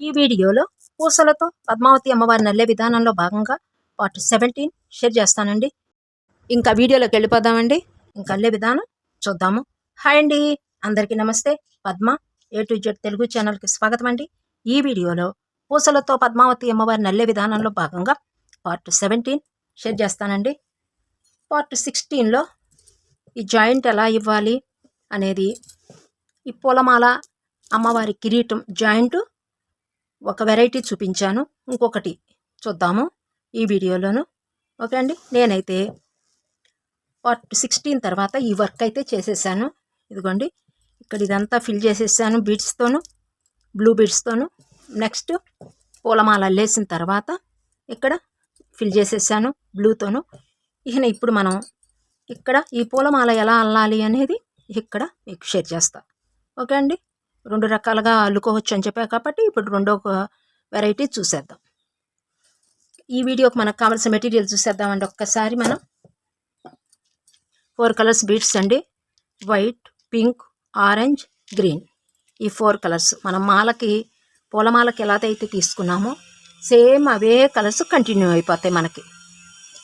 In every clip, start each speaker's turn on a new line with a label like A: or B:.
A: ఈ వీడియోలో పూసలతో పద్మావతి అమ్మవారి నల్లే విధానంలో భాగంగా పార్ట్ సెవెంటీన్ షేర్ చేస్తానండి. ఇంకా వీడియోలోకి వెళ్ళిపోదామండి. ఇంకా అల్లే విధానం చూద్దాము. హాయ్ అండి. అందరికీ నమస్తే. Padma A to Z Telugu ఛానల్కి స్వాగతం అండి. ఈ వీడియోలో పూసలతో పద్మావతి అమ్మవారి నల్లే విధానంలో భాగంగా పార్ట్ సెవెంటీన్ షేర్ చేస్తానండి. పార్ట్ సిక్స్టీన్లో ఈ జాయింట్ ఎలా ఇవ్వాలి అనేది ఈ పూలమాల అమ్మవారి కిరీటం జాయింట్ ఒక వెరైటీ చూపించాను. ఇంకొకటి చూద్దాము ఈ వీడియోలోను. ఓకే అండి? నేనైతే పార్ట్ సిక్స్టీన్ తర్వాత ఈ వర్క్ అయితే చేసేసాను. ఇదిగోండి. ఇక్కడ ఇదంతా ఫిల్ చేసేసాను బీడ్స్తోను బ్లూ బీడ్స్తోను నెక్స్ట్ పూలమాల అల్లేసిన తర్వాత ఇక్కడ ఫిల్ చేసేసాను బ్లూతోను ఇక ఇప్పుడు మనం ఇక్కడ ఈ పూలమాల ఎలా అల్లాలి అనేది ఇక్కడ మీకు షేర్ చేస్తా. ఓకే అండి? రెండు రకాలుగా అల్లుకోవచ్చు అని చెప్పా కాబట్టి ఇప్పుడు రెండో వెరైటీ చూసేద్దాం. ఈ వీడియోకి మనకు కావాల్సిన మెటీరియల్ చూసేద్దామండి ఒక్కసారి మనం. ఫోర్ కలర్స్ బీట్స్ అండి. వైట్ పింక్ ఆరెంజ్ గ్రీన్ ఈ ఫోర్ కలర్స్ మనం మాలకి పూలమాలకి ఎలా అయితే తీసుకున్నామో సేమ్ అవే కలర్స్ కంటిన్యూ అయిపోతాయి మనకి.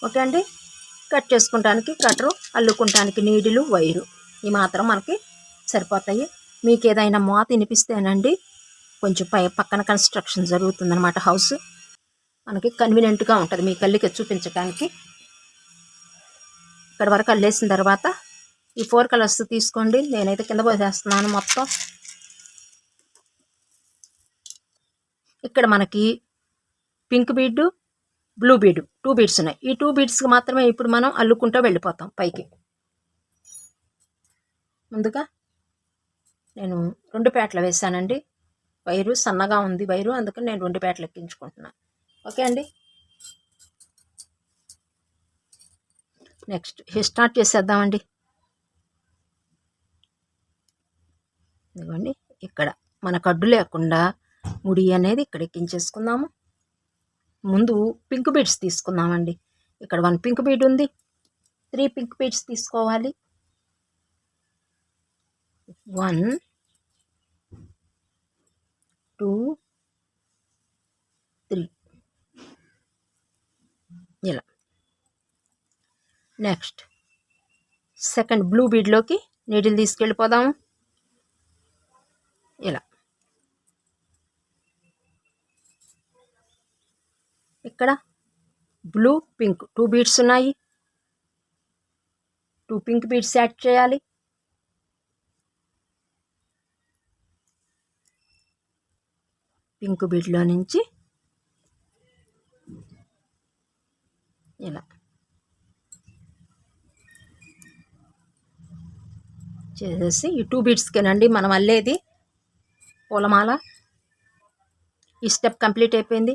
A: ఓకే అండి? కట్ చేసుకుంటానికి కట్టరు అల్లుకుంటానికి నీడిలు వైరు. ఈ మాత్రం మనకి సరిపోతాయి. మీకు ఏదైనా మోత వినిపిస్తేనండి కొంచెం పై పక్కన కన్స్ట్రక్షన్ జరుగుతుందన్నమాట హౌస్. మనకి కన్వీనియంట్గా ఉంటుంది మీ కళ్ళకి చూపించడానికి ఇక్కడ వరకు అల్లేసిన తర్వాత ఈ ఫోర్ కలర్స్ తీసుకోండి. నేనైతే కింద పోసేస్తున్నాను మొత్తం. ఇక్కడ మనకి pink bead blue bead two beads ఉన్నాయి. ఈ టూ బీడ్స్కి మాత్రమే ఇప్పుడు మనం అల్లుకుంటూ వెళ్ళిపోతాం పైకి. ముందుగా నేను రెండు పేటలు వేసానండి వైరు సన్నగా ఉంది వైరు అందుకని నేను రెండు పేటలు ఎక్కించుకుంటున్నాను ఓకే అండి? నెక్స్ట్ స్టార్ట్ చేసేద్దామండి. ఇదిగోండి ఇక్కడ మన కడ్డు లేకుండా ముడి అనేది ఇక్కడ ఎక్కించేసుకుందాము. ముందు పింక్ బీడ్స్ తీసుకుందామండి. ఇక్కడ వన్ పింక్ బీడ్ ఉంది. త్రీ పింక్ బీడ్స్ తీసుకోవాలి. One two three. ఇలా. నెక్స్ట్. సెకండ్ బ్లూ బీడ్లోకి నీటిని తీసుకెళ్ళిపోదాము. ఇలా. ఇక్కడ బ్లూ పింక్. టూ బీడ్స్ ఉన్నాయి. టూ పింక్ బీడ్స్ యాడ్ చేయాలి. పింక్ బీట్లో నుంచి ఇలా చేసేసి ఈ టూ బీడ్స్కేనండి మనం అల్లేది పూలమాల. ఈ స్టెప్ కంప్లీట్ అయిపోయింది.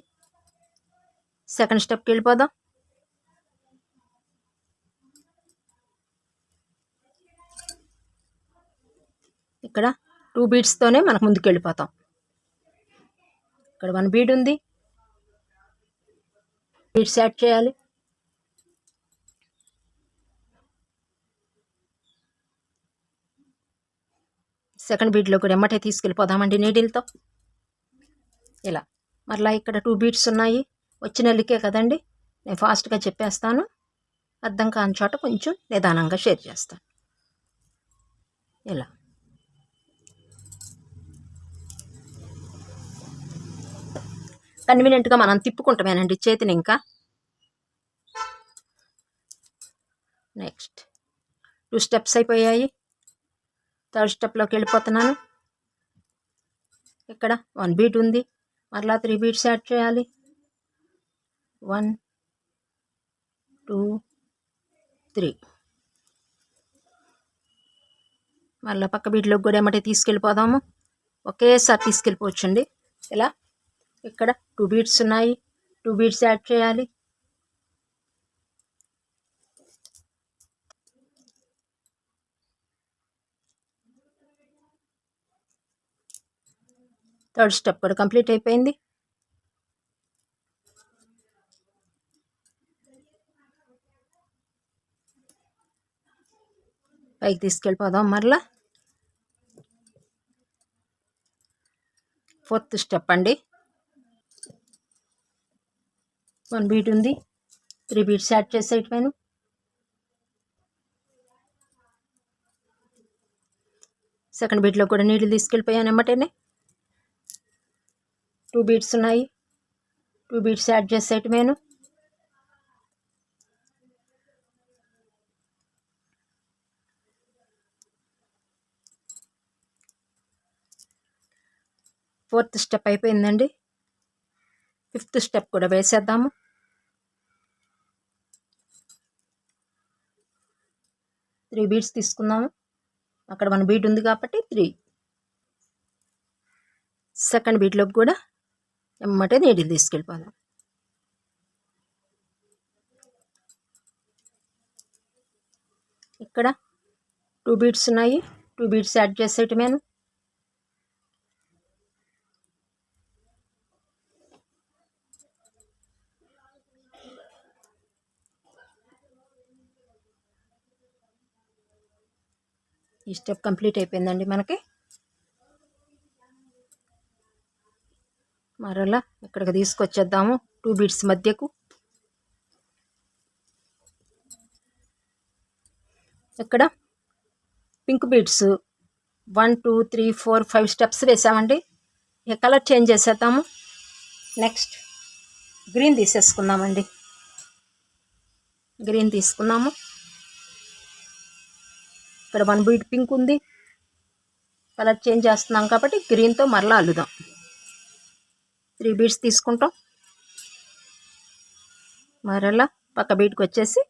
A: సెకండ్ స్టెప్కి వెళ్ళిపోదాం. ఇక్కడ టూ బీడ్స్తోనే మనకు ముందుకు వెళ్ళిపోతాం ఇక్కడ వన్ బీడ్ ఉంది. బీడ్స్ యాడ్ చేయాలి. సెకండ్ బీడ్లో కూడా ఎమ్మటే తీసుకెళ్ళిపోదామండి నీడిల్తో. ఇలా. మరలా ఇక్కడ టూ బీడ్స్ ఉన్నాయి. వచ్చిన లికే కదండి. నేను ఫాస్ట్గా చెప్పేస్తాను. అర్థం కాని చోట కొంచెం నిదానంగా షేర్ చేస్తాను. ఇలా. కన్వీనియంట్గా మనం తిప్పుకుంటామేనండి చేతిని ఇంకా. నెక్స్ట్ టూ స్టెప్స్ అయిపోయాయి. థర్డ్ స్టెప్లోకి వెళ్ళిపోతున్నాను. ఇక్కడ వన్ బీట్ ఉంది. మరలా త్రీ బీట్స్ యాడ్ చేయాలి. వన్ టూ త్రీ మళ్ళీ పక్క బీట్లోకి కూడా ఏమంటే తీసుకెళ్ళిపోదాము. ఒకేసారి తీసుకెళ్ళిపోవచ్చండి. ఇలా ఇక్కడ టూ బీట్స్ ఉన్నాయి. టూ బీట్స్ యాడ్ చేయాలి. థర్డ్ స్టెప్ కూడా కంప్లీట్ అయిపోయింది. పైకి తీసుకెళ్ళిపోదాం మరలా. ఫోర్త్ స్టెప్ అండి. వన్ బీట్ ఉంది. త్రీ బీట్స్ యాడ్ చేసేయటమేను సెకండ్ బీట్లో కూడా నీళ్ళు తీసుకెళ్ళిపోయాను ఎమ్మటేనే టూ బీట్స్ ఉన్నాయి. టూ బీట్స్ యాడ్ చేసేయటమేను ఫోర్త్ స్టెప్ అయిపోయిందండి. ఫిఫ్త్ స్టెప్ కూడా వేసేద్దాము. త్రీ బీట్స్ తీసుకుందాము అక్కడ వన్ బీట్ ఉంది కాబట్టి త్రీ. సెకండ్ బీట్లోకి కూడా ఎమ్మటే నీటిని తీసుకెళ్ళిపోదాం. ఇక్కడ టూ బీట్స్ ఉన్నాయి. టూ బీట్స్ యాడ్ చేసేయటమేను. ఈ స్టెప్ కంప్లీట్ అయిపోయిందండి మనకి. మరలా ఇక్కడికి తీసుకొచ్చేద్దాము టూ బీట్స్ మధ్యకు. ఇక్కడ pink beads one two three four five steps వేసామండి. ఇక కలర్ చేంజ్ చేసేద్దాము. నెక్స్ట్ గ్రీన్ తీసేసుకుందామండి. గ్రీన్ తీసుకున్నాము. ఇక్కడ వన్ బీట్ పింక్ ఉంది. కలర్ చేంజ్ చేస్తున్నాం కాబట్టి గ్రీన్తో మరలా అల్లుదాం. త్రీ బీట్స్ తీసుకుంటాం. మరలా పక్క బీట్కి వచ్చేసి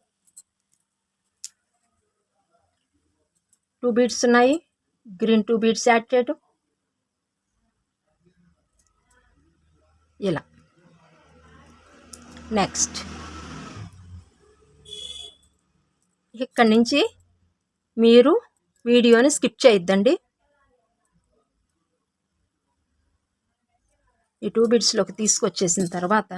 A: టూ బీట్స్ ఉన్నాయి. గ్రీన్ టూ బీట్స్ యాడ్ చేయటం. ఇలా. నెక్స్ట్. ఇక్కడి నుంచి మీరు వీడియోని స్కిప్ చేయొద్దండి. ఈ టూ బిడ్స్లోకి తీసుకొచ్చేసిన తర్వాత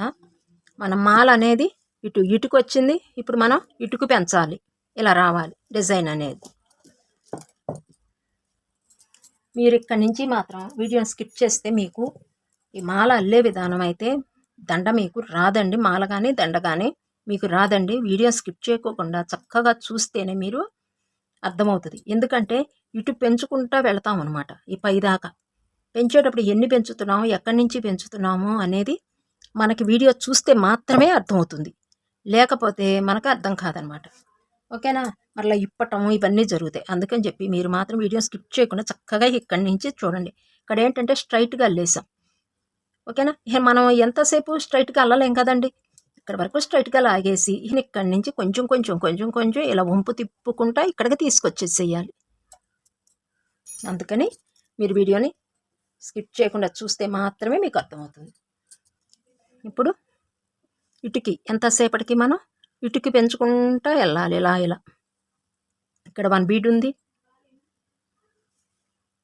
A: మన మాల అనేది ఇటు ఇటుకు వచ్చింది. ఇప్పుడు మనం ఇటుకు పెంచాలి. ఇలా రావాలి డిజైన్ అనేది. మీరు ఇక్కడి నుంచి మాత్రం వీడియోని స్కిప్ చేస్తే మీకు ఈ మాల అల్లే విధానం అయితే దండ మీకు రాదండి. మాల కానీ దండ కానీ మీకు రాదండి. వీడియో స్కిప్ చేయకోకుండా చక్కగా చూస్తేనే మీరు అర్థమవుతుంది. ఎందుకంటే ఇటు పెంచుకుంటా వెళతాం అనమాట ఈ పైదాకా పెంచేటప్పుడు ఎన్ని పెంచుతున్నాము ఎక్కడి నుంచి పెంచుతున్నాము అనేది మనకి వీడియో చూస్తే మాత్రమే అర్థమవుతుంది. లేకపోతే మనకు అర్థం కాదనమాట ఓకేనా? మరలా ఇప్పటం ఇవన్నీ జరుగుతాయి. అందుకని చెప్పి మీరు మాత్రం వీడియో స్కిప్ చేయకుండా చక్కగా ఇక్కడి నుంచి చూడండి. ఇక్కడ ఏంటంటే స్ట్రైట్గా అల్లేసాం ఓకేనా? మనం ఎంతసేపు స్ట్రైట్గా అల్లలేం కదండి? ఇక్కడ వరకు స్ట్రైట్గా లాగేసి ఇక్కడి నుంచి కొంచెం కొంచెం కొంచెం కొంచెం ఇలా వంపు తిప్పుకుంటా ఇక్కడికి తీసుకొచ్చేసేయాలి. అందుకని మీరు వీడియోని స్కిప్ చేయకుండా చూస్తే మాత్రమే మీకు అర్థమవుతుంది. ఇప్పుడు ఇటుకి ఎంతసేపటికి మనం ఇటుకి పెంచుకుంటా వెళ్ళాలి ఇలా ఇలా. ఇక్కడ వన్ బీడ్ ఉంది.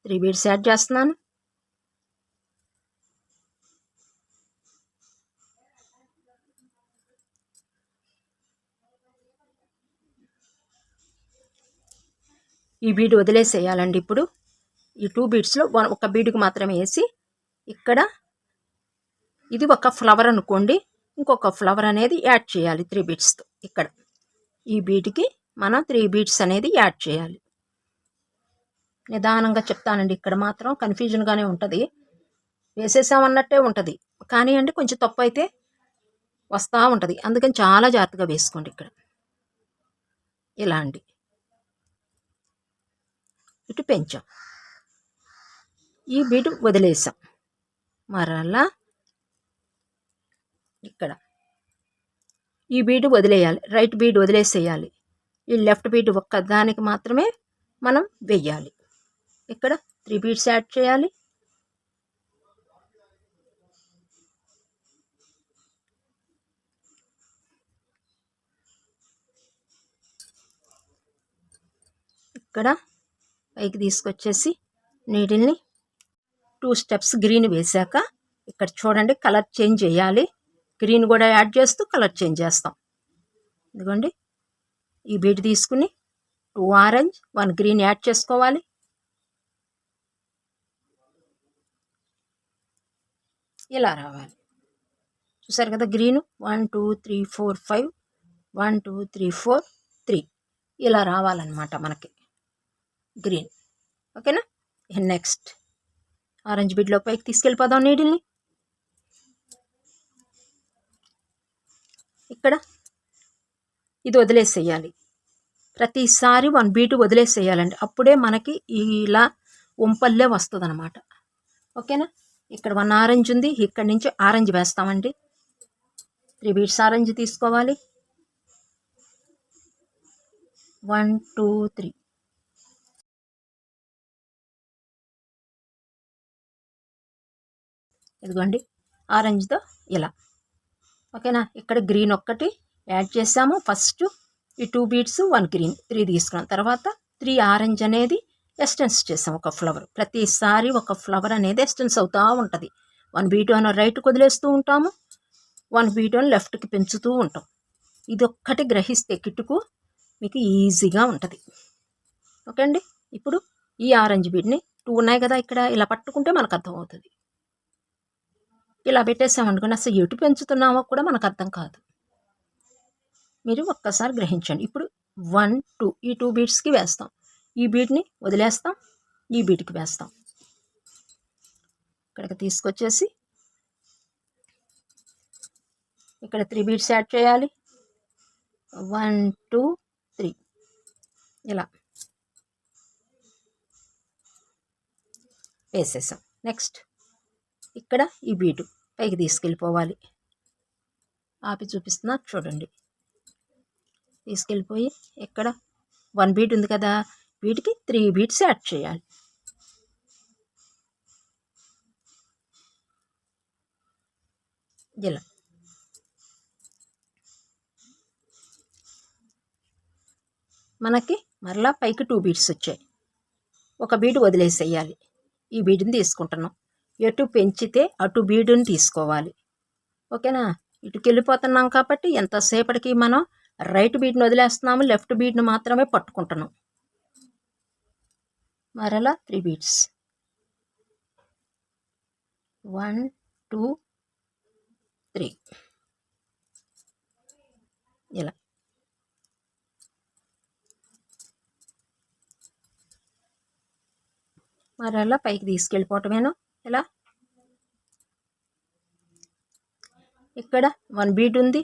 A: త్రీ బీడ్స్ యాడ్ చేస్తున్నాను. ఈ బీడ్ వదిలేసేయాలండి ఇప్పుడు. ఈ టూ బీడ్స్లో వన్ ఒక బీడ్కి మాత్రమే వేసి ఇక్కడ ఇది ఒక ఫ్లవర్ అనుకోండి ఇంకొక ఫ్లవర్ అనేది యాడ్ చేయాలి త్రీ బీడ్స్తో ఇక్కడ. ఈ బీడ్కి మనం త్రీ బీడ్స్ అనేది యాడ్ చేయాలి. నిదానంగా చెప్తానండి ఇక్కడ మాత్రం కన్ఫ్యూజన్గానే ఉంటుంది. వేసేసామన్నట్టే ఉంటుంది. కానీ అండి కొంచెం తప్పు అయితే వస్తూ ఉంటుంది. అందుకని చాలా జాగ్రత్తగా వేసుకోండి ఇక్కడ. ఇలా అండి. ఇటు పెంచాం. ఈ బీటు వదిలేసాం. మరలా ఇక్కడ. ఈ బీటు వదిలేయాలి. రైట్ బీడ్ వదిలేసేయాలి. ఈ లెఫ్ట్ బీడ్ ఒక్క దానికి మాత్రమే మనం వెయ్యాలి. ఇక్కడ త్రీ బీడ్స్ యాడ్ చేయాలి. ఇక్కడ పైకి తీసుకొచ్చేసి నీడిల్ని టూ స్టెప్స్ గ్రీన్ వేసాక ఇక్కడ చూడండి కలర్ చేంజ్ చేయాలి. గ్రీన్ కూడా యాడ్ చేస్తూ కలర్ చేంజ్ చేస్తాం. ఇదిగోండి. ఈ బీట్ తీసుకుని two orange one green add చేసుకోవాలి. ఇలా రావాలి. చూసారు కదా green one two three four five one two three four three ఇలా రావాలన్నమాట మనకి. గ్రీన్. ఓకేనా? నెక్స్ట్ ఆరెంజ్ బిడ్లో పైకి తీసుకెళ్ళిపోదాం నీడిల్ని. ఇక్కడ. ఇది వదిలేసేయాలి. ప్రతిసారి వన్ బీటు వదిలేసేయాలండి. అప్పుడే మనకి ఇలా ఉంపల్లే వస్తుంది అనమాట ఓకేనా? ఇక్కడ వన్ ఆరెంజ్ ఉంది. ఇక్కడి నుంచి ఆరెంజ్ వేస్తామండి. త్రీ బీట్స్ ఆరెంజ్ తీసుకోవాలి. One two three. ఇదిగోండి ఆరెంజ్తో ఇలా. ఓకేనా? ఇక్కడ గ్రీన్ ఒక్కటి యాడ్ చేసాము. ఫస్ట్ ఈ two beads one green three తీసుకున్నాం. తర్వాత త్రీ ఆరెంజ్ అనేది ఎస్టెన్స్ చేసాం ఒక ఫ్లవర్. ప్రతిసారి ఒక ఫ్లవర్ అనేది ఎస్టెన్స్ అవుతూ ఉంటుంది. వన్ బీట్ వన్ రైట్కి వదిలేస్తూ ఉంటాము. వన్ బీట్ అని లెఫ్ట్కి పెంచుతూ ఉంటాం. ఇది ఒక్కటి గ్రహిస్తే కిట్టుకు మీకు ఈజీగా ఉంటుంది. ఓకే అండి ఇప్పుడు ఈ ఆరెంజ్ బీడ్ని టూ ఉన్నాయి కదా ఇక్కడ ఇలా పట్టుకుంటే మనకు అర్థమవుతుంది. ఇలా పెట్టేసామనుకోండి అసలు ఎటు పెంచుతున్నామో కూడా మనకు అర్థం కాదు. మీరు ఒక్కసారి గ్రహించండి. ఇప్పుడు వన్ టూ ఈ టూ బీట్స్కి వేస్తాం. ఈ బీట్ని వదిలేస్తాం ఈ బీట్కి వేస్తాం. ఇక్కడికి తీసుకొచ్చేసి ఇక్కడ త్రీ బీట్స్ యాడ్ చేయాలి. వన్ టూ త్రీ ఇలా. వేసేసాం. నెక్స్ట్ ఇక్కడ ఈ బీటు పైకి తీసుకెళ్ళిపోవాలి. ఆపి చూపిస్తున్నా చూడండి. తీసుకెళ్ళిపోయి ఎక్కడ? వన్ బీట్ ఉంది కదా వీటికి త్రీ బీట్స్ యాడ్ చేయాలి. ఇలా. మనకి మరలా పైకి టూ బీట్స్ వచ్చాయి. ఒక బీట్ వదిలేసేయాలి. ఈ బీట్ని తీసుకుంటున్నాం. ఎటు పెంచితే అటు బీడుని తీసుకోవాలి. ఓకేనా? ఇటుకి వెళ్ళిపోతున్నాం కాబట్టి ఎంతసేపటికి మనం రైట్ బీడ్ని వదిలేస్తున్నాము లెఫ్ట్ బీడ్ని మాత్రమే పట్టుకుంటున్నాం. మరలా three beads. One two three. ఇలా. మరలా పైకి తీసుకెళ్ళిపోవటమేనా. ఇలా ఇక్కడ వన్ బీట్ ఉంది.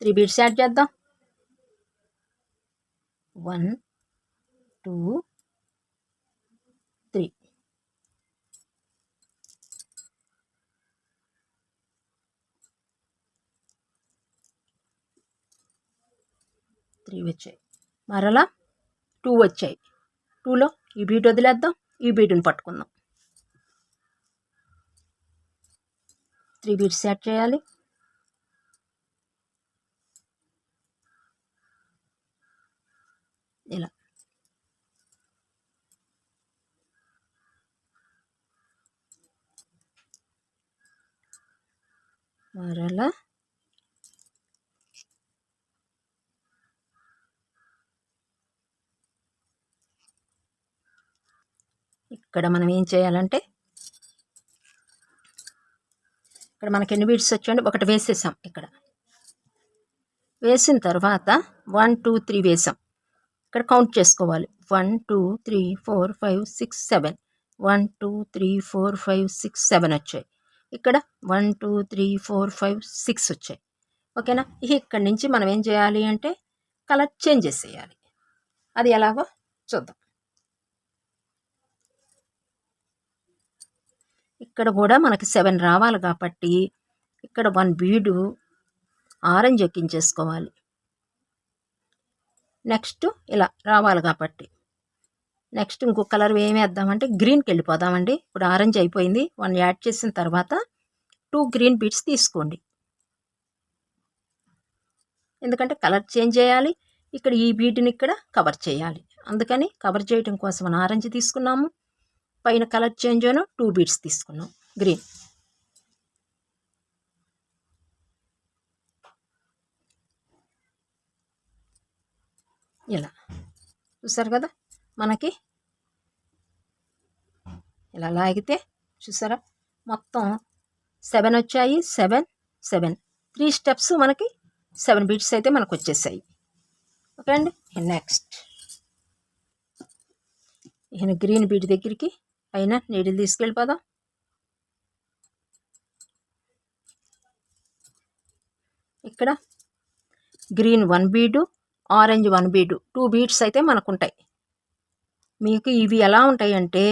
A: త్రీ బీట్స్ యాడ్ చేద్దాం. వన్ టూ త్రీ త్రీ వచ్చాయి. మరలా టూ వచ్చాయి. టూలో ఈ బీట్ వదిలేద్దాం. ఈ బీటుని పట్టుకుందాం. త్రీ బీట్స్ యాడ్ చేయాలి ఇలా మరలా ఇక్కడ మనం ఏం చేయాలంటే ఇక్కడ మనకి ఎన్ని బీడ్స్ వచ్చాయండి ఒకటి వేసేసాం ఇక్కడ. వేసిన తర్వాత వన్ టూ త్రీ వేసాం. ఇక్కడ కౌంట్ చేసుకోవాలి. One two three four five six seven. One two three four five six seven వచ్చాయి. ఇక్కడ one two three four five six వచ్చాయి. ఓకేనా? ఇక్కడి నుంచి మనం ఏం చేయాలి అంటే కలర్ చేంజ్ చేసేయాలి. అది ఎలాగో చూద్దాం. ఇక్కడ కూడా మనకి సెవెన్ రావాలి కాబట్టి ఇక్కడ వన్ బీడు ఆరెంజ్ ఎక్కించేసుకోవాలి. నెక్స్ట్ ఇలా రావాలి కాబట్టి. నెక్స్ట్ ఇంకో కలర్ ఏమి వేద్దామంటే గ్రీన్కి వెళ్ళిపోదామండి. ఇప్పుడు ఆరెంజ్ అయిపోయింది. వన్ యాడ్ చేసిన తర్వాత టూ గ్రీన్ బీట్స్ తీసుకోండి. ఎందుకంటే కలర్ చేంజ్ చేయాలి. ఇక్కడ ఈ బీట్ని ఇక్కడ కవర్ చేయాలి. అందుకని కవర్ చేయడం కోసం మనం ఆరెంజ్ తీసుకున్నాము. పైన కలర్ చేంజ్ అయిన టూ బీట్స్ తీసుకున్నాం. గ్రీన్ ఇలా. చూసారు కదా? మనకి ఇలా లాగితే చూసారా? మొత్తం సెవెన్ వచ్చాయి. Seven seven. త్రీ స్టెప్స్ మనకి సెవెన్ బీట్స్ అయితే మనకు వచ్చేసాయి. ఓకే అండి? నెక్స్ట్ ఈయన గ్రీన్ బీట్ దగ్గరికి పైన నీడిల్ తీసుకెళ్ళిపోదాం. ఇక్కడ green one bead orange one bead two beads అయితే మనకు ఉంటాయి మీకు ఇవి ఎలా ఉంటాయి అంటే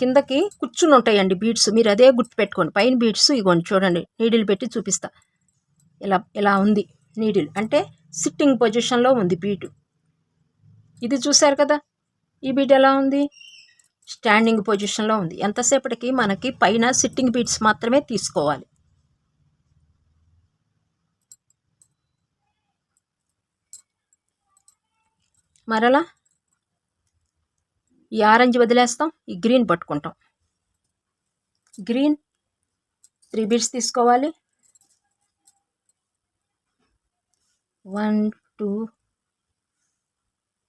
A: కిందకి కూర్చుని ఉంటాయండి బీడ్స్. మీరు అదే గుర్తు పెట్టుకోండి. పైన బీడ్స్ ఇగోండి చూడండి. నీడిల్ పెట్టి చూపిస్తా. ఇలా ఇలా ఉంది నీడిల్. అంటే సిట్టింగ్ పొజిషన్లో ఉంది బీటు ఇది చూశారు కదా? ఈ బీట్ ఎలా ఉంది? స్టాండింగ్ పొజిషన్లో ఉంది. ఎంతసేపటికి మనకి పైన సిట్టింగ్ బీట్స్ మాత్రమే తీసుకోవాలి. మరలా ఈ ఆరెంజ్ వదిలేస్తాం ఈ గ్రీన్ పట్టుకుంటాం. గ్రీన్ త్రీ బీట్స్ తీసుకోవాలి. One two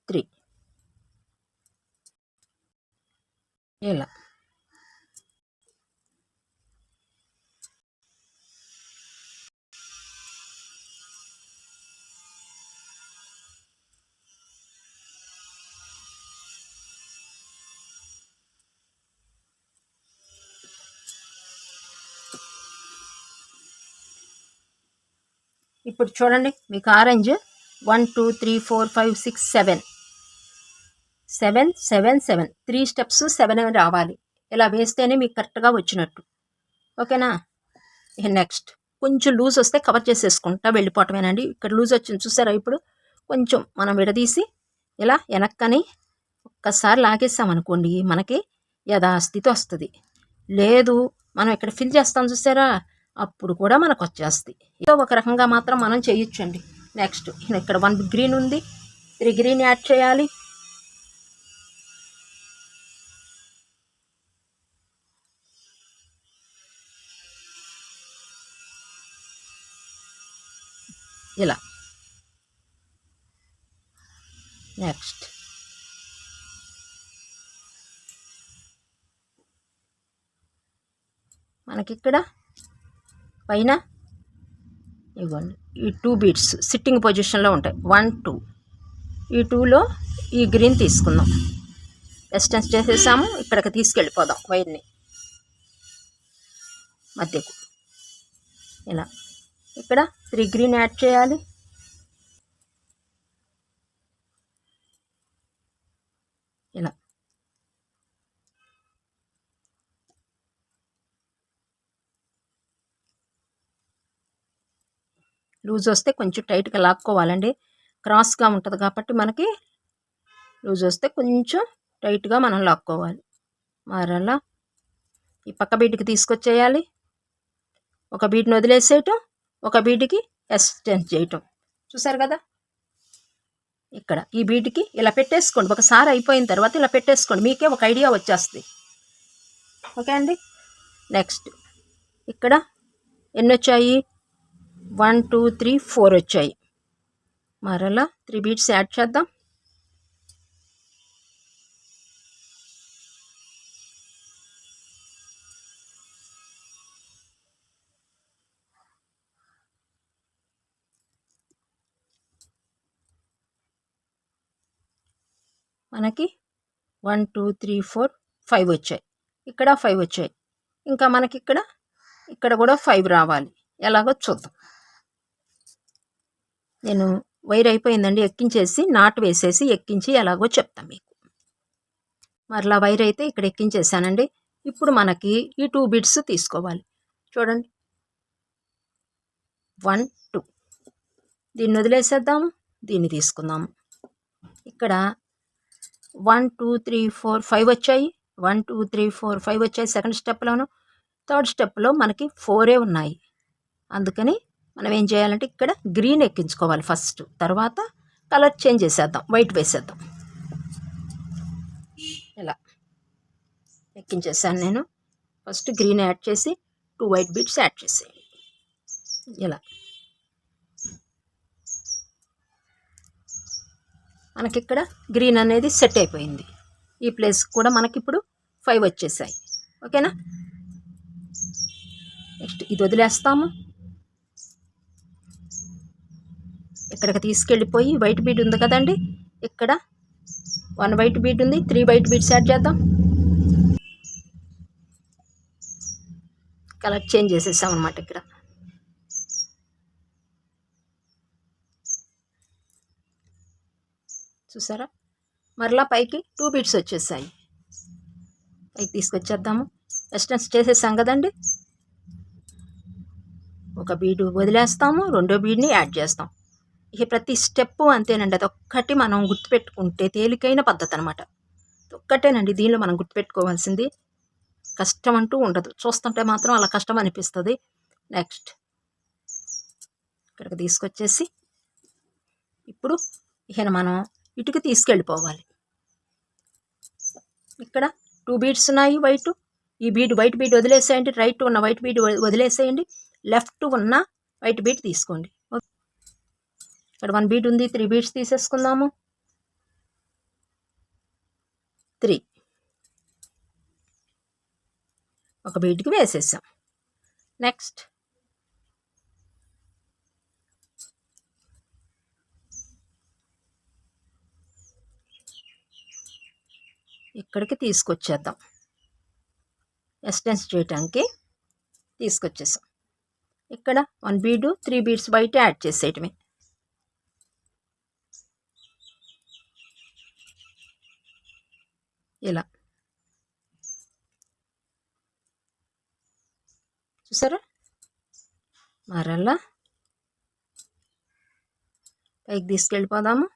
A: three. ఇలా. ఇప్పుడు చూడండి మీకు orange one two three four five six seven seven seven seven. Three steps seven రావాలి. ఇలా వేస్తేనే మీకు కరెక్ట్గా వచ్చినట్టు. ఓకేనా? నెక్స్ట్. కొంచెం లూజ్ వస్తే కవర్ చేసేసుకుంటా వెళ్ళిపోవటమేనండి. ఇక్కడ లూజ్ వచ్చింది చూసారా ఇప్పుడు? కొంచెం మనం విడదీసి ఇలా వెనక్కని ఒక్కసారి లాగేసామనుకోండి మనకి యథాస్థితి వస్తుంది. లేదు మనం ఇక్కడ ఫిల్ చేస్తాం చూసారా? అప్పుడు కూడా మనకు వచ్చేస్తుంది. ఏదో ఒక రకంగా మాత్రం మనం చేయొచ్చండి. నెక్స్ట్. ఇక్కడ వన్ గ్రీన్ ఉంది. త్రీ గ్రీన్ యాడ్ చేయాలి. ఇలా. నెక్స్ట్ మనకిక్కడ పైన ఇవ్వండి. ఈ టూ బీట్స్ సిట్టింగ్ పొజిషన్లో ఉంటాయి. వన్ టూ ఈ టూలో ఈ గ్రీన్ తీసుకుందాం. ఎస్టెన్స్ చేసేసాము. ఇక్కడికి తీసుకెళ్ళిపోదాం వైర్ని. మధ్యకు. ఇలా. ఇక్కడ త్రీ గ్రీన్ యాడ్ చేయాలి. ఇలా. లూజ్ వస్తే కొంచెం టైట్గా లాక్కోవాలండి. క్రాస్గా ఉంటుంది కాబట్టి మనకి లూజ్ వస్తే కొంచెం టైట్గా మనం లాక్కోవాలి. మరలా ఈ పక్క బీటికి తీసుకొచ్చేయాలి. ఒక బీట్ని వదిలేసేయటం ఒక బీటికి ఎక్స్టెండ్ చేయటం. చూసారు కదా? ఇక్కడ ఈ బీటికి ఇలా పెట్టేసుకోండి. ఒకసారి అయిపోయిన తర్వాత ఇలా పెట్టేసుకోండి. మీకే ఒక ఐడియా వచ్చేస్తుంది. ఓకే అండి? నెక్స్ట్. ఇక్కడ ఎన్ని వచ్చాయి? వన్ టూ త్రీ ఫోర్ వచ్చాయి. మరలా త్రీ బీట్స్ యాడ్ చేద్దాం. మనకి one two three four five వచ్చాయి. ఇక్కడ ఫైవ్ వచ్చాయి. ఇంకా మనకి ఇక్కడ ఇక్కడ కూడా ఫైవ్ రావాలి. ఎలాగో చూద్దాం. నేను వైర్ అయిపోయిందండి ఎక్కించేసి నాటు వేసేసి ఎక్కించి ఎలాగో చెప్తాను మీకు. మరలా వైర్ అయితే ఇక్కడ ఎక్కించేసానండి. ఇప్పుడు మనకి ఈ టూ బిట్స్ తీసుకోవాలి. చూడండి. One two. దీన్ని వదిలేసేద్దాము దీన్ని తీసుకుందాము ఇక్కడ one two three four five వచ్చాయి. One two three four five వచ్చాయి. సెకండ్ స్టెప్లోను థర్డ్ స్టెప్లో మనకి ఫోరే ఉన్నాయి. అందుకని మనం ఏం చేయాలంటే ఇక్కడ గ్రీన్ ఎక్కించుకోవాలి ఫస్ట్. తర్వాత కలర్ చేంజ్ చేసేద్దాం. వైట్ వేసేద్దాం. ఇలా ఎక్కించేసాను నేను. ఫస్ట్ గ్రీన్ యాడ్ చేసి టూ వైట్ బీట్స్ యాడ్ చేసేయండి ఇలా. మనకి ఇక్కడ గ్రీన్ అనేది సెట్ అయిపోయింది. ఈ ప్లేస్ కూడా మనకి ఇప్పుడు ఫైవ్ వచ్చేసాయి. ఓకేనా? నెక్స్ట్ ఇది వదిలేస్తాము. ఇక్కడికి తీసుకెళ్ళిపోయి వైట్ బీడ్ ఉంది కదండి. ఇక్కడ వన్ వైట్ బీడ్ ఉంది. త్రీ వైట్ బీడ్స్ యాడ్ చేద్దాం. కలర్ చేంజ్ చేసేసాం అనమాట ఇక్కడ. చూసారా? మరలా పైకి టూ బీట్స్ వచ్చేసాయి. పైకి తీసుకొచ్చేద్దాము. ఎస్టెన్స్ చేసేసాం కదండి. ఒక బీడు వదిలేస్తాము రెండో బీడ్ని యాడ్ చేస్తాం. ఇక ప్రతి స్టెప్ అంతేనండి. అది ఒక్కటి మనం గుర్తుపెట్టుకుంటే తేలికైన పద్ధతి అనమాట ఒక్కటేనండి దీనిలో మనం గుర్తుపెట్టుకోవాల్సింది. కష్టం అంటూ ఉండదు. చూస్తుంటే మాత్రం అలా కష్టం అనిపిస్తుంది. నెక్స్ట్ ఇక్కడికి తీసుకొచ్చేసి ఇప్పుడు ఇక మనం ఇటుకి తీసుకెళ్ళిపోవాలి. ఇక్కడ టూ బీడ్స్ ఉన్నాయి వైట్ ఈ బీడ్ వైట్ బీడ్ వదిలేసేయండి రైట్ ఉన్న వైట్ బీడ్ వదిలేసేయండి లెఫ్ట్ ఉన్న వైట్ బీడ్ తీసుకోండి. ఇక్కడ వన్ బీడ్ ఉంది త్రీ బీడ్స్ తీసేసుకుందాము. త్రీ ఒక బీడ్కి వేసేసాం. నెక్స్ట్ ఇక్కడికి తీసుకొచ్చేద్దాం. ఎక్స్టెన్స్ చేయటానికి తీసుకొచ్చేసాం. ఇక్కడ వన్ బీడు త్రీ బీడ్స్ బయట యాడ్ చేసేయటమే. ఇలా. చూసారా? మరలా. పైకి తీసుకెళ్ళిపోదాము.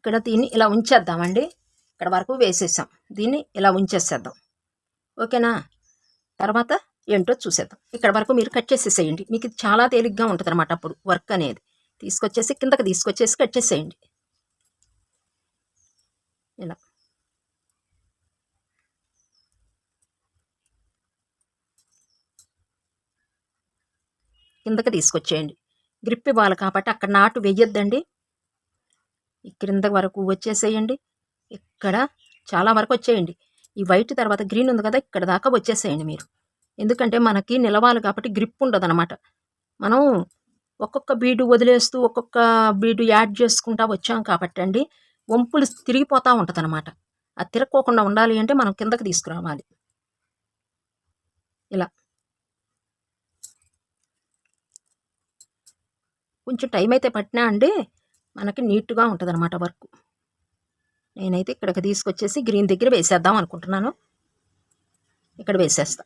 A: ఇక్కడ దీన్ని ఇలా ఉంచేద్దామండి. ఇక్కడ వరకు వేసేసాం. దీన్ని ఇలా ఉంచేసేద్దాం. ఓకేనా? తర్వాత ఏంటో చూసేద్దాం. ఇక్కడ వరకు మీరు కట్ చేసేసేయండి. మీకు చాలా తేలిగ్గా ఉంటుంది అనమాట అప్పుడు వర్క్ అనేది. తీసుకొచ్చేసి కిందకి తీసుకొచ్చేసి కట్ చేసేయండి. ఇలా. కిందకి తీసుకొచ్చేయండి. గ్రిప్ ఇవ్వాలి కాబట్టి అక్కడ నాటు వేయొద్దండి. క్రింద వరకు వచ్చేసేయండి. ఇక్కడ చాలా వరకు వచ్చేయండి. ఈ వైట్ తర్వాత గ్రీన్ ఉంది కదా ఇక్కడ దాకా వచ్చేసేయండి మీరు. ఎందుకంటే మనకి నిలవాలి కాబట్టి గ్రిప్ ఉండదు అనమాట మనం ఒక్కొక్క బీడు వదిలేస్తూ ఒక్కొక్క బీడు యాడ్ చేసుకుంటా వచ్చాం కాబట్టి అండి వంపులు తిరిగిపోతూ ఉంటుంది అనమాట అది తిరగకోకుండా ఉండాలి అంటే మనం కిందకి తీసుకురావాలి. ఇలా. కొంచెం టైం అయితే పట్టినా అండి మనకి నీట్గా ఉంటుంది అనమాట వర్క్. నేనైతే ఇక్కడికి తీసుకొచ్చేసి గ్రీన్ దగ్గర వేసేద్దాం అనుకుంటున్నాను. ఇక్కడ వేసేస్తా.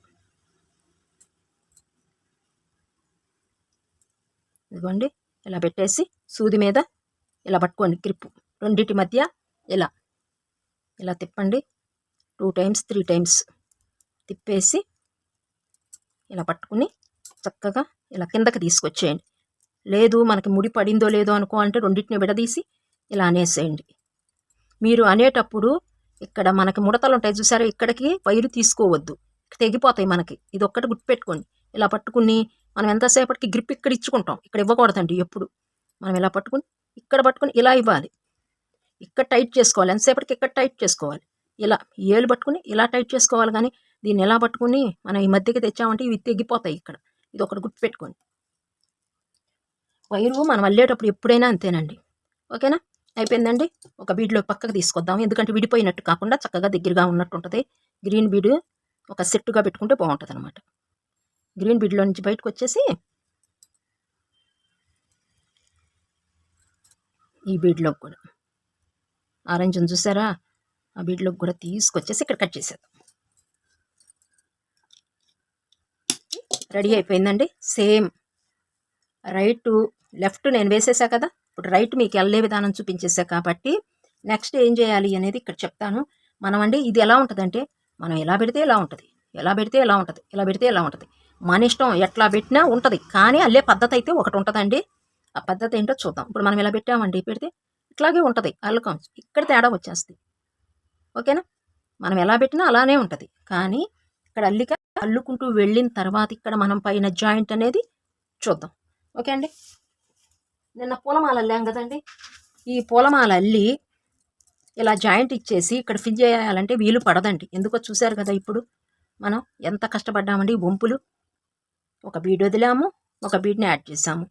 A: ఇదిగోండి ఇలా పెట్టేసి సూది మీద ఇలా పట్టుకోండి గ్రిప్ రెండింటి మధ్య ఇలా. ఇలా తిప్పండి. టూ టైమ్స్ త్రీ టైమ్స్ తిప్పేసి ఇలా పట్టుకుని చక్కగా ఇలా కిందకి తీసుకొచ్చేయండి. లేదు మనకి ముడి పడిందో లేదో అనుకో అంటే రెండింటిని విడదీసి ఇలా అనేసేయండి. మీరు అనేటప్పుడు ఇక్కడ మనకి ముడతలు ఉంటాయి చూసారా ఇక్కడికి వైరు తీసుకోవద్దు. తెగిపోతాయి మనకి. ఇది ఒక్కటి గుర్తుపెట్టుకోండి. ఇలా పట్టుకుని మనం ఎంతసేపటికి గ్రిప్ ఇక్కడ ఇచ్చుకుంటాం. ఇక్కడ ఇవ్వకూడదండి ఎప్పుడు. మనం ఇలా పట్టుకుని ఇక్కడ పట్టుకుని ఇలా ఇవ్వాలి. ఇక్కడ టైట్ చేసుకోవాలి. ఎంతసేపటికి ఇక్కడ టైట్ చేసుకోవాలి? ఇలా ఏలు పట్టుకుని ఇలా టైట్ చేసుకోవాలి కానీ దీన్ని ఎలా పట్టుకుని మనం ఈ మధ్యకి తెచ్చామంటే ఇవి తెగిపోతాయి ఇక్కడ. ఇది ఒకటి గుర్తుపెట్టుకోండి. వైరు మనం అల్లేటప్పుడు ఎప్పుడైనా అంతేనండి. ఓకేనా? అయిపోయిందండి. ఒక బీడ్లో పక్కకు తీసుకొద్దాం. ఎందుకంటే విడిపోయినట్టు కాకుండా చక్కగా దగ్గరగా ఉన్నట్టు ఉంటుంది. గ్రీన్ బీడ్ ఒక సెట్టుగా పెట్టుకుంటే బాగుంటుంది అనమాట గ్రీన్ బీడ్లో నుంచి బయటకు వచ్చేసి ఈ బీడ్లోకి కూడా. ఆరెంజ్ ఉంది చూసారా? ఆ బీడ్లోకి కూడా తీసుకొచ్చేసి ఇక్కడ కట్ చేసేద్దాం. రెడీ అయిపోయిందండి. సేమ్ రైట్ లెఫ్ట్ నేను వేసేసా కదా ఇప్పుడు రైట్ మీకు వెళ్ళే విధానం చూపించేసా కాబట్టి నెక్స్ట్ ఏం చేయాలి అనేది ఇక్కడ చెప్తాను. మనం అండి ఇది ఎలా ఉంటుందంటే మనం ఎలా పెడితే ఎలా ఉంటుంది ఎలా పెడితే ఎలా ఉంటుంది ఎలా పెడితే ఎలా ఉంటుంది. మన ఇష్టం ఎట్లా పెట్టినా ఉంటుంది కానీ అల్లే పద్ధతి అయితే ఒకటి ఉంటుందండి. ఆ పద్ధతి ఏంటో చూద్దాం. ఇప్పుడు మనం ఎలా పెట్టామండి పెడితే ఇట్లాగే ఉంటుంది అల్లకం. ఇక్కడ తేడా వచ్చేస్తుంది. ఓకేనా? మనం ఎలా పెట్టినా అలానే ఉంటుంది కానీ ఇక్కడ అల్లిక అల్లుకుంటూ వెళ్ళిన తర్వాత ఇక్కడ మనం పైన జాయింట్ అనేది చూద్దాం. ఓకే అండి? నిన్న పూలమాల అల్లాం కదండి. ఈ పూలమాల అల్లి ఇలా జాయింట్ ఇచ్చేసి ఇక్కడ ఫిట్ చేయాలంటే వీలు పడదండి. ఎందుకో చూశారు కదా ఇప్పుడు మనం ఎంత కష్టపడ్డామండి ఈ వంపులు. ఒక బీడ్ వదిలాము ఒక బీడ్ని యాడ్ చేసాము.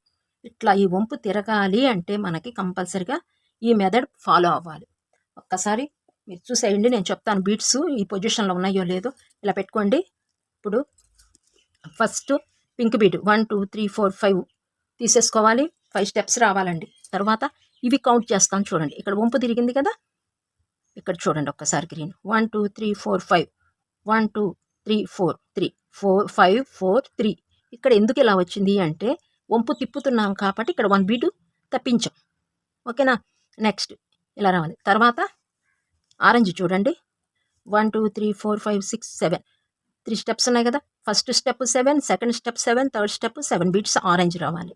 A: ఇట్లా ఈ వంపు తిరగాలి అంటే మనకి కంపల్సరిగా ఈ మెథడ్ ఫాలో అవ్వాలి. ఒక్కసారి మీరు చూసేయండి నేను చెప్తాను బీట్స్ ఈ పొజిషన్లో ఉన్నాయో లేదో. ఇలా పెట్టుకోండి. ఇప్పుడు first pink bead one two three four five తీసేసుకోవాలి. ఫైవ్ స్టెప్స్ రావాలండి. తర్వాత ఇవి కౌంట్ చేస్తాను చూడండి. ఇక్కడ వంపు తిరిగింది కదా? ఇక్కడ చూడండి ఒక్కసారి green one two three four five one two three four three four five four three ఇక్కడ ఎందుకు ఇలా వచ్చింది అంటే వంపు తిప్పుతున్నాం కాబట్టి ఇక్కడ వన్ బీటు తప్పించాం. ఓకేనా నెక్స్ట్ ఇలా రావాలి. తర్వాత ఆరెంజ్ చూడండి. One two three four five six seven three steps ఉన్నాయి కదా? First step seven second step seven third step seven beads orange రావాలి.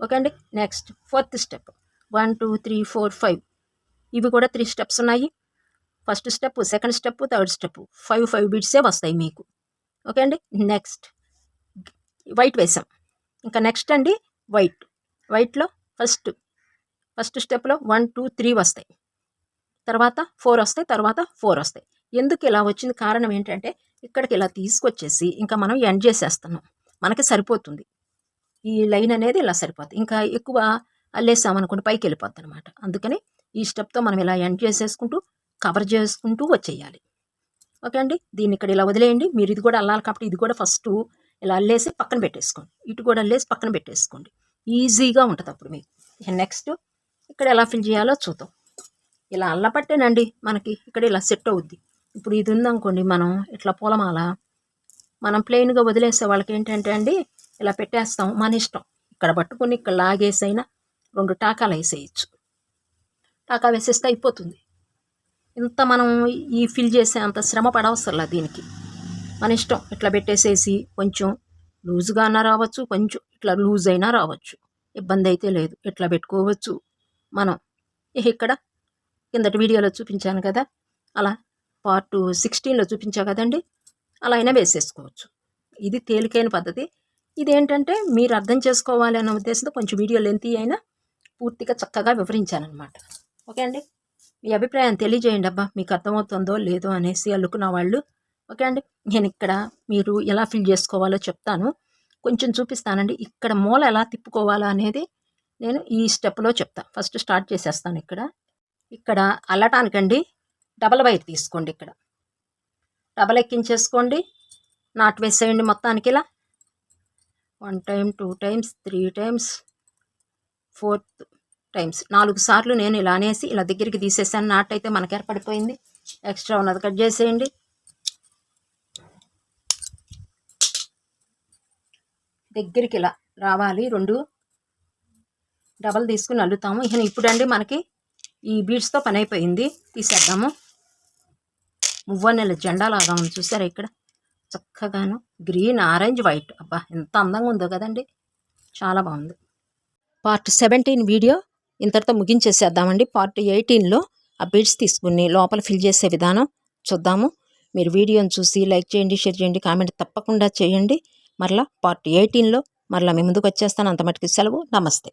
A: ఓకే అండి. Next fourth step one two three four five ఇవి కూడా త్రీ స్టెప్స్ ఉన్నాయి. First step second step third step five five బీట్సే వస్తాయి మీకు. Okay అండి. Next white వేసాం. ఇంకా నెక్స్ట్ అండి వైట్ వైట్లో ఫస్ట్ ఫస్ట్ స్టెప్లో వన్ టూ త్రీ వస్తాయి. తర్వాత ఫోర్ వస్తాయి తర్వాత ఫోర్ వస్తాయి. ఎందుకు ఇలా వచ్చింది? కారణం ఏంటంటే ఇక్కడికి ఇలా తీసుకొచ్చేసి ఇంకా మనం ఎండ్ చేసేస్తున్నాం. మనకి సరిపోతుంది. ఈ లైన్ అనేది ఇలా సరిపోతుంది ఇంకా ఎక్కువ అల్లేసామనుకుంటే పైకి వెళ్ళిపోద్ది అనమాట అందుకని ఈ స్టెప్తో మనం ఇలా ఎండ్ చేసేసుకుంటూ కవర్ చేసుకుంటూ వచ్చేయాలి. ఓకే అండి? దీన్ని ఇక్కడ ఇలా వదిలేయండి. మీరు ఇది కూడా అల్లాలి కాబట్టి ఇది కూడా ఫస్ట్ ఇలా అల్లేసి పక్కన పెట్టేసుకోండి. ఇటు కూడా అల్లేసి పక్కన పెట్టేసుకోండి. ఈజీగా ఉంటుంది అప్పుడు మీకు. నెక్స్ట్ ఇక్కడ ఎలా ఫిల్ చేయాలో చూద్దాం. ఇలా అల్లపట్టేనండి మనకి. ఇక్కడ ఇలా సెట్ అవుద్ది. ఇప్పుడు ఇది ఉందనుకోండి మనం ఇట్లా పూలమాల మనం ప్లెయిన్గా వదిలేసే వాళ్ళకి ఏంటంటే అండి ఇలా పెట్టేస్తాం మన ఇష్టం. ఇక్కడ పట్టుకొని ఇక్కడ లాగేసైనా రెండు టాకాలు వేసేయచ్చు. టాకా వేసేస్తే అయిపోతుంది. ఇంత మనం ఈ ఫిల్ చేసే అంత శ్రమ పడవసరలా దీనికి. మన ఇష్టం ఇట్లా పెట్టేసేసి కొంచెం లూజ్గా అన్నా రావచ్చు కొంచెం ఇట్లా లూజ్ అయినా రావచ్చు. ఇబ్బంది అయితే లేదు. ఇట్లా పెట్టుకోవచ్చు మనం. ఇక్కడ కిందటి వీడియోలో చూపించాను కదా. అలా పార్ట్ సిక్స్టీన్లో చూపించా కదండి. అలా అయినా వేసేసుకోవచ్చు. ఇది తేలికైన పద్ధతి. ఇదేంటంటే మీరు అర్థం చేసుకోవాలి అన్న ఉద్దేశంతో కొంచెం వీడియో లెంతీ అయినా పూర్తిగా చక్కగా వివరించానమాట ఓకే అండి? మీ అభిప్రాయం తెలియజేయండి అబ్బా. మీకు అర్థమవుతుందో లేదో అనేసి అల్లుకున్న వాళ్ళు. ఓకే అండి? నేను ఇక్కడ మీరు ఎలా ఫిల్ చేసుకోవాలో చెప్తాను. కొంచెం చూపిస్తానండి. ఇక్కడ మూల ఎలా తిప్పుకోవాలా అనేది నేను ఈ స్టెప్లో చెప్తాను ఫస్ట్ స్టార్ట్ చేసేస్తాను ఇక్కడ. ఇక్కడ అల్లటానికండి. డబల్ వైర్ తీసుకోండి ఇక్కడ. డబల్ ఎక్కించేసుకోండి. నాట్ వేసేయండి మొత్తానికి ఇలా. One time two times three times fourth times. నాలుగు సార్లు నేను ఇలా అనేసి ఇలా దగ్గరికి తీసేసాను. నాట్ అయితే మనకు ఏర్పడిపోయింది ఎక్స్ట్రా ఉన్నది కట్ చేసేయండి. దగ్గరికి ఇలా రావాలి. రెండు డబల్ తీసుకుని అల్లుతాము. ఇక ఇప్పుడండి మనకి ఈ బీడ్స్తో పని అయిపోయింది తీసేద్దాము. మువ్వన్నెల జెండా లాగా ఉంది. చూసారా ఇక్కడ? చక్కగాను గ్రీన్ ఆరెంజ్ వైట్. అబ్బా ఎంత అందంగా ఉందో కదండి. చాలా బాగుంది. పార్ట్ సెవెంటీన్ వీడియో ఇంతటితో ముగించేసేద్దామండి. పార్ట్ ఎయిటీన్లో ఆ బీడ్స్ తీసుకుని లోపల ఫిల్ చేసే విధానం చూద్దాము. మీరు వీడియోని చూసి లైక్ చేయండి షేర్ చేయండి కామెంట్ తప్పకుండా చేయండి. మరలా పార్ట్ ఎయిటీన్లో మరలా మీ ముందుకు వచ్చేస్తాను. అంత మటుకు సెలవు. నమస్తే.